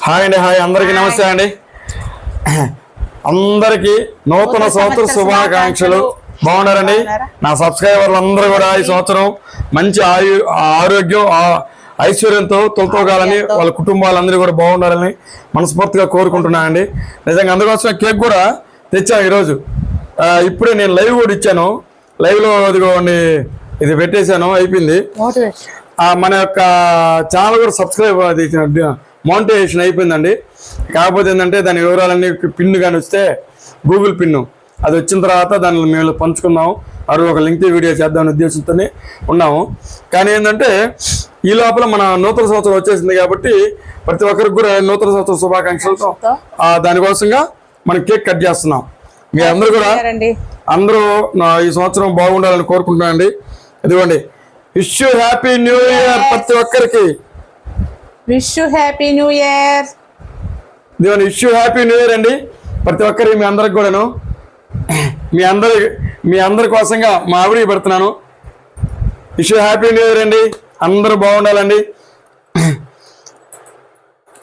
Hi అండి hi. అందరికీ నమస్తే అండి. అందరికీ నూతన సంవత్సర శుభాకాంక్షలు. బాగున్నారండి? నా సబ్స్క్రైబర్లు అందరూ కూడా ఈ సంవత్సరం మంచి ఆయు ఆరోగ్యం ఆ- ఐశ్వర్యంతో తొలతోగాలని వాళ్ళ కుటుంబాలందరూ కూడా బాగుండాలని మనస్ఫూర్తిగా కోరుకుంటున్నానండి నిజంగా అందుకోసం కేక్ కూడా తెచ్చాను ఈరోజు. ఇప్పుడే నేను లైవ్ కూడా ఇచ్చాను. లైవ్లో ఇదిగోండి ఇది పెట్టేశాను అయిపోయింది. మన యొక్క ఛానల్ కూడా సబ్స్క్రైబ్ మౌంటేషన్ అయిపోయిందండి. కాకపోతే ఏంటంటే దాని వివరాలన్నీ పిన్ కానీ వస్తే గూగుల్ పిన్ను అది వచ్చిన తర్వాత దాన్ని మేము పంచుకుందాం అది ఒక లింక్ వీడియో చేద్దామనే ఉద్దేశంతోనే ఉన్నాము. కానీ ఏంటంటే ఈ లోపల మన నూతన సంవత్సరం వచ్చేసింది కాబట్టి ప్రతి ఒక్కరికి కూడా నూతన సంవత్సరం శుభాకాంక్షలతో దానికోసంగా మనం కేక్ కట్ చేస్తున్నాం. మీ అందరూ కూడా అందరూ ఈ సంవత్సరం బాగుండాలని కోరుకుంటున్నానండి. ఇదిగోండి. విష్ హ్యాపీ న్యూ ఇయర్ ప్రతి ఒక్కరికి. Wish you happy new year. ఇదిగోండి విష్ హ్యాపీ న్యూ ఇయర్ అండి. ప్రతి ఒక్కరికి మీ అందరికి కూడాను. మీ అందరి మీ అందరి కోసంగా మా ఆవిడ పెడుతున్నాను. విష్ హ్యాపీ న్యూ ఇయర్ అండి. అందరూ బాగుండాలండి.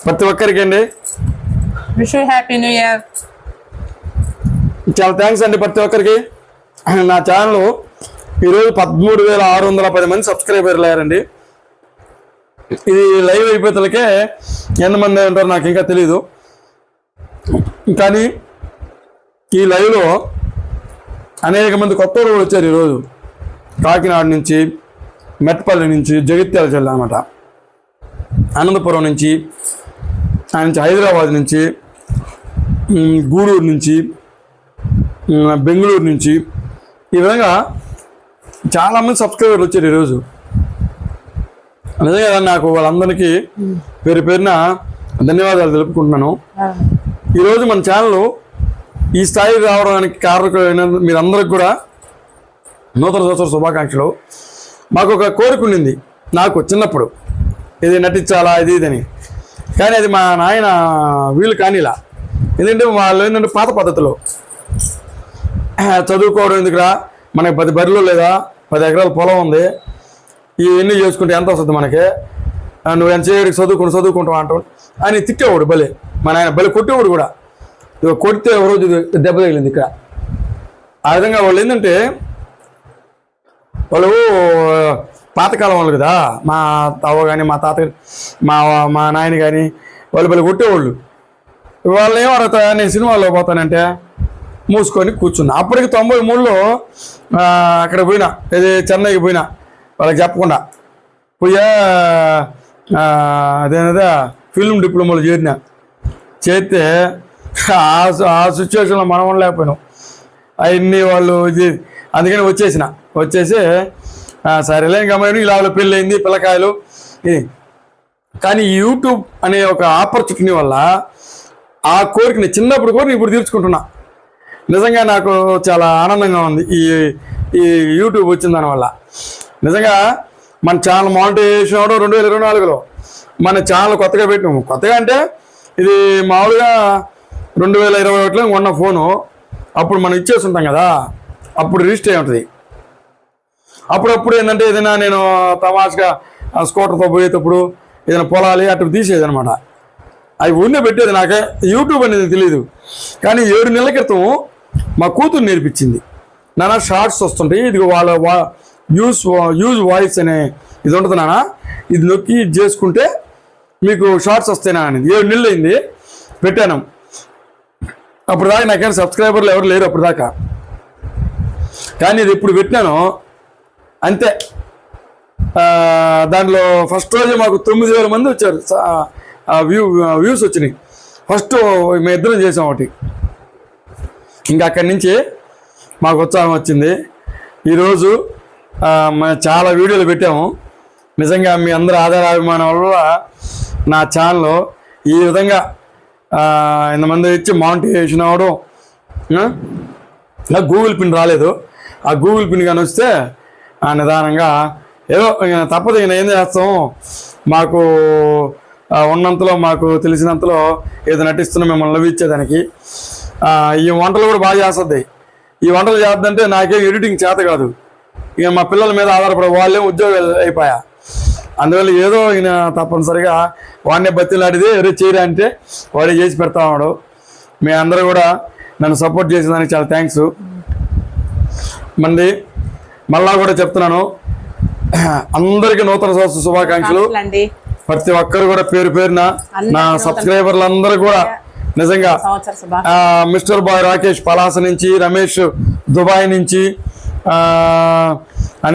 ప్రతి ఒక్కరికి అండి. Wish you happy new year. చాలా థ్యాంక్స్ అండి ప్రతి ఒక్కరికి. నా ఛానల్ ఈరోజు పదమూడు వేల ఆరు వందల పది మంది సబ్స్క్రైబర్లు అయ్యారండి. ఇది లైవ్ అయిపోతలకే ఎంతమంది ఉంటారో నాకు ఇంకా తెలీదు. కానీ ఈ లైవ్లో అనేక మంది కొత్త వాళ్ళు వచ్చారు ఈరోజు. కాకినాడ నుంచి మెట్పల్లి నుంచి జగిత్యాల జిల్లా అనమాట అనంతపురం నుంచి ఆ నుంచి హైదరాబాద్ నుంచి గూడూరు నుంచి బెంగళూరు నుంచి ఈ విధంగా చాలామంది సబ్స్క్రైబర్లు వచ్చారు ఈరోజు. నిజంగా నాకు వాళ్ళందరికీ పేరు పేరున ధన్యవాదాలు తెలుపుకుంటున్నాను. ఈరోజు మన ఛానల్ ఈ స్థాయికి రావడానికి కారణమైన మీరందరికి కూడా నూతన సంవత్సర శుభాకాంక్షలు. మాకు ఒక కోరిక ఉండింది. నాకు చిన్నప్పుడు ఇది నటించాలా ఇది ఇదని. కానీ అది మా నాయన వీలు కానీలా. ఎందుకంటే వాళ్ళు ఏంటంటే పాత పద్ధతిలో చదువుకోవడం ఎందుకురా? మనకి పది బరిలో లేదా పది ఎకరాల పొలం ఉంది. ఇవన్నీ చేసుకుంటే ఎంత వస్తుంది మనకి? నువ్వు ఎంత చేయడానికి చదువుకుని చదువుకుంటావు అంటావు అని తిట్టేవాడు భలే మా నాయన భలే కొట్టేవాడు కూడా. కొడితే ఒక రోజు దెబ్బ తగిలింది ఇక్కడ. ఆ విధంగా వాళ్ళు ఏంటంటే వాళ్ళు పాతకాలం వాళ్ళు కదా మా అవ్వ కానీ మా తాత మా మా నాయన కానీ వాళ్ళు భలే కొట్టేవాళ్ళు. వాళ్ళు ఏం అడుగుతా నేను సినిమాలో పోతానంటే మూసుకొని కూర్చున్నా. అప్పటికి తొంభై మూడులో అక్కడ పోయినా ఇది చెన్నైకి పోయినా. వాళ్ళకి చెప్పకుండా. పోయా అదేనదా ఫిల్మ్ డిప్లొమాలో చేరిన. చేస్తే ఆ ఆ సిచ్యువేషన్లో మనం ఉండలేకపోయినాం. అవన్నీ వాళ్ళు ఇది అందుకని వచ్చేసిన. వచ్చేసి సరేలే ఇంకా ఇలా పెళ్ళయింది పిల్లకాయలు ఇది. కానీ యూట్యూబ్ అనే ఒక ఆపర్చునిటీ వల్ల ఆ కోరికని చిన్నప్పుడు కోరిక ఇప్పుడు తీర్చుకుంటున్నా. నిజంగా నాకు చాలా ఆనందంగా ఉంది ఈ ఈ యూట్యూబ్ వచ్చిన దానివల్ల. నిజంగా మన ఛానల్ మానిటైజేషన్ అవడం రెండు వేల ఇరవై నాలుగులో. మన ఛానల్ కొత్తగా పెట్టినాము కొత్తగా అంటే ఇది మామూలుగా రెండు వేల ఇరవై ఒకటిలో ఉన్న ఫోను. అప్పుడు మనం ఇచ్చేసి ఉంటాం కదా. అప్పుడు రిజిస్టర్ అయి ఉంటుంది. అప్పుడప్పుడు ఏంటంటే ఏదైనా నేను తమాషగా స్కూటర్తో పోయేటప్పుడు ఏదైనా పొలాలి అటు తీసేది అనమాట అవి ఉండే పెట్టేది నాకే. యూట్యూబ్ అనేది తెలియదు కానీ ఏడు నెలల క్రితం మా కూతురు నేర్పించింది. నాన్న షార్ట్స్ వస్తుంటాయి. ఇది వాళ్ళ యూస్ యూజ్ వాయిస్ అనే ఇది ఉంటుంది నాన్న. ఇది నొక్కి ఇది చేసుకుంటే మీకు షార్ట్స్ వస్తాయినా అనేది ఏడు నెలలు అయింది. పెట్టాను. అప్పుడు దాకా నాకేం సబ్స్క్రైబర్లు ఎవరు లేరు అప్పుడు దాకా. కానీ ఇది ఇప్పుడు పెట్టినాను. అంతే. దాంట్లో ఫస్ట్ రోజు మాకు తొమ్మిది వేల మంది వచ్చారు. వ్యూ వ్యూస్ వచ్చినాయి. ఫస్ట్ మేము ఇద్దరం చేసాం ఒకటి. ఇంకా అక్కడి నుంచి మాకు ఉత్సాహం వచ్చింది. ఈరోజు మేము చాలా వీడియోలు పెట్టాము. నిజంగా మీ అందరి ఆధారాభిమానం వల్ల నా ఛానల్ ఈ విధంగా ఇంతమంది ఇచ్చి మానిటైజేషన్ అవ్వడం నాకు గూగుల్ పిన్ రాలేదు. ఆ గూగుల్ పిన్ కానీ వస్తే ఆ నిదానంగా ఏదో తప్పదు ఇక ఏం చేస్తాం? మాకు ఉన్నంతలో మాకు తెలిసినంతలో ఏదో నటిస్తున్నా మిమ్మల్ని నవ్వించేదానికి ఈ వంటలు కూడా బాగా చేస్తుంది. ఈ వంటలు చేద్దంటే నాకేం ఎడిటింగ్ చేత కాదు. ఇక మా పిల్లల మీద ఆధారపడే వాళ్ళే ఉద్యోగాలు అయిపోయా. అందువల్ల ఏదో ఈయన తప్పనిసరిగా వాడిని బతిలాడితే ఎవరో చేయరా అంటే వాడే చేసి పెడతా ఉన్నాడు. మీ అందరూ కూడా నన్ను సపోర్ట్ చేసిన దానికి చాలా థ్యాంక్స్. మంది మళ్ళా కూడా చెప్తున్నాను. అందరికీ నూతన సంవత్సర శుభాకాంక్షలు. ప్రతి ఒక్కరు కూడా పేరు పేరున నా సబ్స్క్రైబర్లు అందరూ కూడా నిజంగా మిస్టర్ బాయ్ రాకేష్ పలాస నుంచి రమేష్ దుబాయ్ నుంచి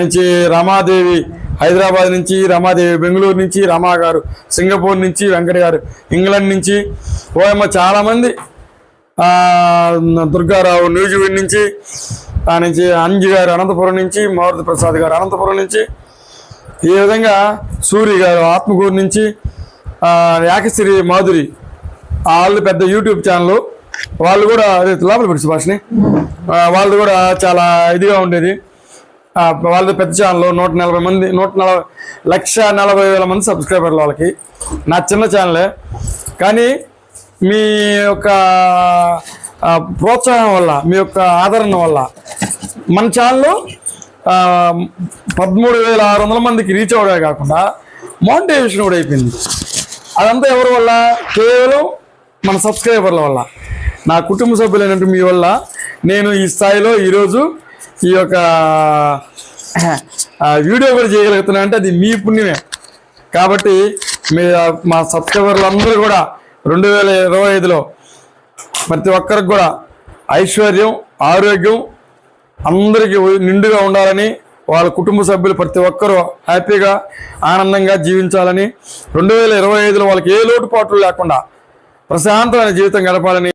నుంచి రమాదేవి హైదరాబాద్ నుంచి రమాదేవి బెంగళూరు నుంచి రమా గారు సింగపూర్ నుంచి వెంకట గారు ఇంగ్లాండ్ నుంచి ఓయమ్మ చాలామంది దుర్గారావు న్యూజివీడ్ నుంచి ఆ నుంచి అంజు గారు అనంతపురం నుంచి మారుతి ప్రసాద్ గారు అనంతపురం నుంచి ఈ విధంగా సూరి గారు ఆత్మకూరు నుంచి యాకశ్రీ మాధురి వాళ్ళు పెద్ద యూట్యూబ్ ఛానల్ వాళ్ళు కూడా అదే లోపల పెట్టి సుభాష్ని. వాళ్ళు కూడా చాలా ఇదిగా ఉండేది. వాళ్ళది పెద్ద ఛానల్ నూట నలభై మంది నూట నలభై లక్ష నలభై వేల మంది సబ్స్క్రైబర్లు వాళ్ళకి. నా చిన్న ఛానలే. కానీ మీ యొక్క ప్రోత్సాహం వల్ల మీ యొక్క ఆదరణ వల్ల మన ఛానల్ పదమూడు వేల ఆరు వందల మందికి రీచ్ అవడమే కాకుండా మోనిటైజేషన్ కూడా అయిపోయింది. అదంతా ఎవరి వల్ల? కేవలం మన సబ్స్క్రైబర్ల వల్ల. నా కుటుంబ సభ్యులైనట్టు మీ వల్ల నేను ఈ స్థాయిలో ఈరోజు ఈ యొక్క వీడియో కూడా చేయగలుగుతున్నా. అంటే అది మీ పుణ్యమే. కాబట్టి మీ మా సబ్స్క్రైబర్లు అందరూ కూడా రెండు వేల ఇరవై ఐదులో ప్రతి ఒక్కరికి కూడా ఐశ్వర్యం ఆరోగ్యం అందరికీ నిండుగా ఉండాలని వాళ్ళ కుటుంబ సభ్యులు ప్రతి ఒక్కరూ హ్యాపీగా ఆనందంగా జీవించాలని రెండు వేల ఇరవై ఐదులో వాళ్ళకి ఏ లోటుపాట్లు లేకుండా ప్రశాంతమైన జీవితం గడపాలని